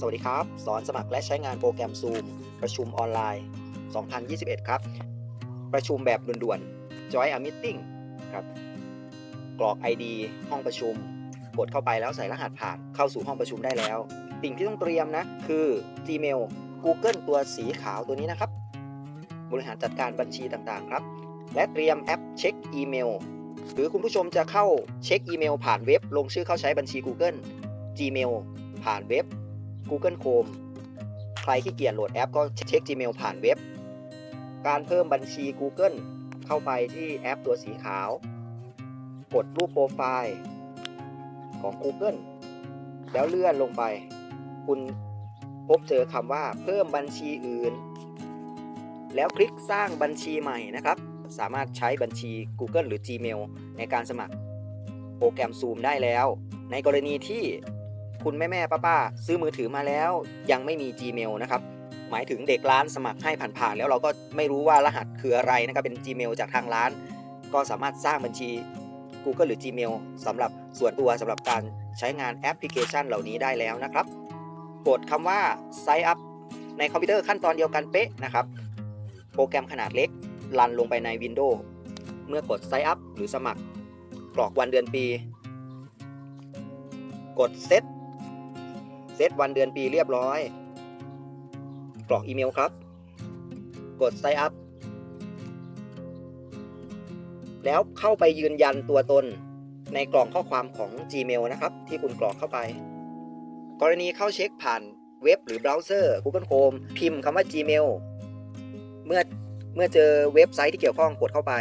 สวัสดีครับ สอนสมัครและใช้งานโปรแกรม Zoom ประชุมออนไลน์ 2021 ครับ ประชุมแบบด่วนๆ Join a Meeting ครับ กรอก ID ห้องประชุม กดเข้าไปแล้วใส่รหัสผ่านเข้าสู่ห้องประชุมได้แล้ว สิ่งที่ต้องเตรียมนะ คือ Gmail Google ตัวสีขาวตัวนี้นะครับ บริหารจัดการบัญชีต่างๆ ครับ และเตรียมแอปเช็คอีเมล หรือคุณผู้ชมจะเข้าเช็คอีเมลผ่านเว็บ ลงชื่อเข้าใช้บัญชี Google Gmail ผ่านเว็บ Google Chrome ใครที่เกียจโหลดแอปก็เช็ค Gmail ผ่านเว็บ การเพิ่มบัญชี Google เข้าไปที่แอปตัวสีขาว กดรูปโปรไฟล์ของ Google แล้วเลื่อนลงไป คุณพบเจอคำว่าเพิ่มบัญชีอื่น แล้วคลิกสร้างบัญชีใหม่นะครับ สามารถใช้บัญชี Google หรือ Gmail ในการสมัครโปรแกรม Zoom ได้แล้ว ในกรณีที่ คุณแม่แม่ป้าป้าๆซื้อมือถือมาแล้วยังไม่มี Gmail นะครับหมายถึงเด็กร้านสมัครให้ผ่านๆแล้วเราก็ไม่รู้ว่ารหัสคืออะไรนะครับเป็น Gmail จากทางร้าน ก็สามารถสร้างบัญชี Google หรือ Gmail สำหรับส่วนตัวสำหรับการใช้งานแอปพลิเคชันเหล่านี้ได้แล้วนะครับ กดคำว่า Sign up ในคอมพิวเตอร์ขั้นตอนเดียวกันเป๊ะนะครับ โปรแกรมขนาดเล็กรันลงไปใน Windows เมื่อกด Sign up หรือสมัคร กรอกวันเดือนปี กด Set เซตวันเดือนปีเรียบร้อย กรอกอีเมลครับ กด Sign up แล้วเข้าไปยืนยันตัวตนในกล่องข้อความของ Gmail นะครับ ที่คุณกรอกเข้าไป กรณีเข้าเช็คผ่านเว็บหรือเบราว์เซอร์ Google Chrome พิมพ์คำว่า Gmail เมื่อเมื่อเจอเว็บไซต์ที่เกี่ยวข้องกดเข้าไป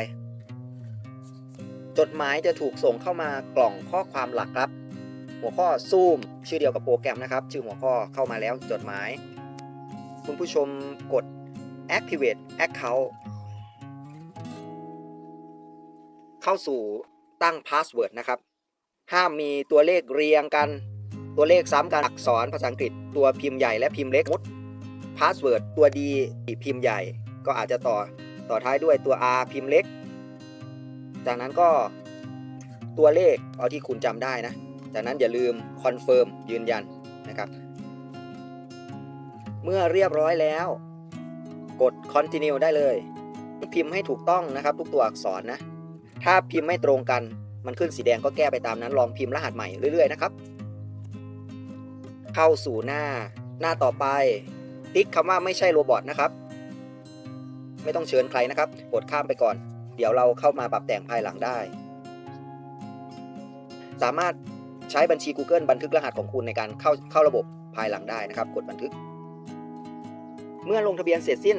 จดหมายจะถูกส่งเข้ามากล่องข้อความหลักครับ หัวข้อ Zoom ชื่อเดียวกับโปรแกรมนะครับ ชื่อหัวข้อเข้ามาแล้วจดหมาย คุณผู้ชมกด activate account เข้าสู่ตั้ง password นะครับ ห้ามมีตัวเลขเรียงกัน ตัวเลขซ้ำกันอักษรภาษาอังกฤษ ตัวพิมพ์ใหญ่และพิมพ์เล็กมุด password ตัว D พิมพ์ใหญ่ ก็อาจจะต่อต่อท้ายด้วยตัว R พิมพ์เล็ก จากนั้นก็ตัวเลขเอาที่คุณจำได้นะ จากนั้นอย่าลืมคอนเฟิร์มยืนยันนะครับ เมื่อเรียบร้อยแล้ว กด continue ได้เลย พิมพ์ให้ถูกต้องนะครับ ทุกตัวอักษรนะ ถ้าพิมพ์ไม่ตรงกันมันขึ้นสีแดงก็แก้ไปตามนั้น ลองพิมพ์รหัสใหม่เรื่อยๆนะครับ เข้าสู่หน้า หน้าต่อไป ติ๊กคำว่าไม่ใช่โรบอทนะครับ ไม่ต้องเชิญใครนะครับ กดข้ามไปก่อน เดี๋ยวเราเข้ามาปรับแต่งภายหลังได้ สามารถ ใช้บัญชี Google บันทึกรหัสของคุณในการเข้าเข้าระบบภายหลังได้นะครับ กดบันทึก เมื่อลงทะเบียนเสร็จสิ้น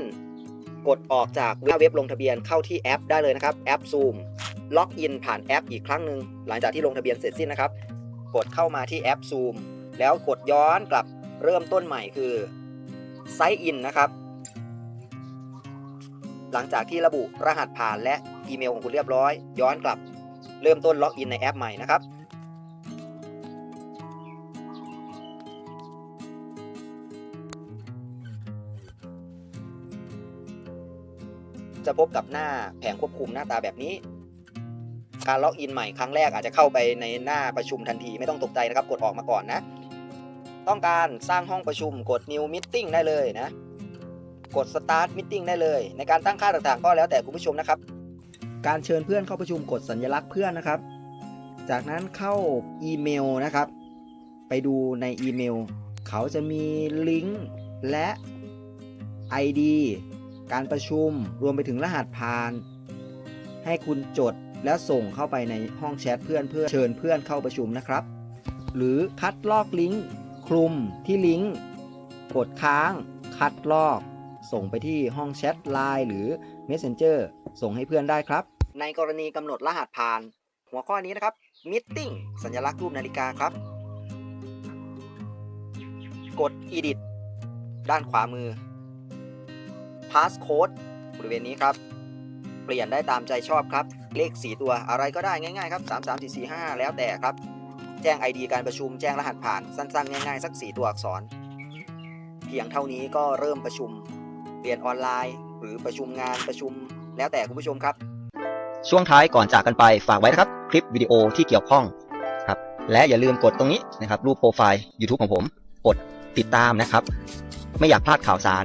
กดออกจากหน้าเว็บลงทะเบียนเข้าที่แอป ได้เลยนะครับแอป Zoom ล็อกอินผ่านแอปอีกครั้งหนึ่งหลังจากที่ลงทะเบียนเสร็จสิ้นนะครับ กดเข้ามาที่แอป Zoom แล้วกดย้อนกลับเริ่มต้นใหม่คือ Sign in นะครับ หลังจากที่ระบุรหัสผ่านและอีเมลของคุณเรียบร้อย ย้อนกลับเริ่มต้นล็อกอินในแอปใหม่นะครับ จะพบกับหน้าแผงควบคุมหน้าตาแบบนี้ การล็อกอินใหม่ครั้งแรกอาจจะเข้าไปในหน้าประชุมทันทีไม่ต้องตกใจนะครับ กดออกมาก่อนนะ ต้องการสร้างห้องประชุมกด new meeting ได้เลยนะ กด start meeting ได้เลย ในการตั้งค่าต่างๆ ก็แล้วแต่คุณผู้ชมนะครับ การเชิญเพื่อนเข้าประชุมกดสัญลักษณ์เพื่อนนะครับ จากนั้นเข้าอีเมลนะครับ ไปดูในอีเมล เขาจะมีลิงก์และ ID การประชุมรวมไปถึงรหัสผ่าน ให้คุณจดแล้วส่งเข้าไปในห้องแชทเพื่อนเพื่อเชิญเพื่อนเข้าประชุมนะครับ หรือคัดลอกลิงก์คลุมที่ลิงก์กดค้าง คัดลอก ส่งไปที่ห้องแชท Line หรือ Messenger ส่งให้เพื่อนได้ครับ ในกรณีกำหนดรหัสผ่าน หัวข้อนี้นะครับ Meeting สัญลักษณ์รูปนาฬิกาครับ กด Edit ด้านขวามือ Passcode บริเวณนี้ครับ เปลี่ยนได้ตามใจชอบครับ เลข 4 ตัวอะไรก็ได้ง่ายๆครับ 3 3 4 4 5 แล้วแต่ครับ แจ้ง ID การประชุมแจ้งรหัสผ่านสั้นๆ ง่ายๆ สัก 4 ตัวอักษร เพียงเท่านี้ก็เริ่มประชุม เรียนออนไลน์ หรือประชุมงานประชุม แล้วแต่คุณผู้ชมครับ ช่วงท้ายก่อนจากกันไปฝากไว้นะครับ คลิปวิดีโอที่เกี่ยวข้องครับและอย่าลืมกดตรงนี้นะครับรูปโปรไฟล์ YouTube ของผม กดติดตามนะครับ ไม่อยากพลาดข่าวสาร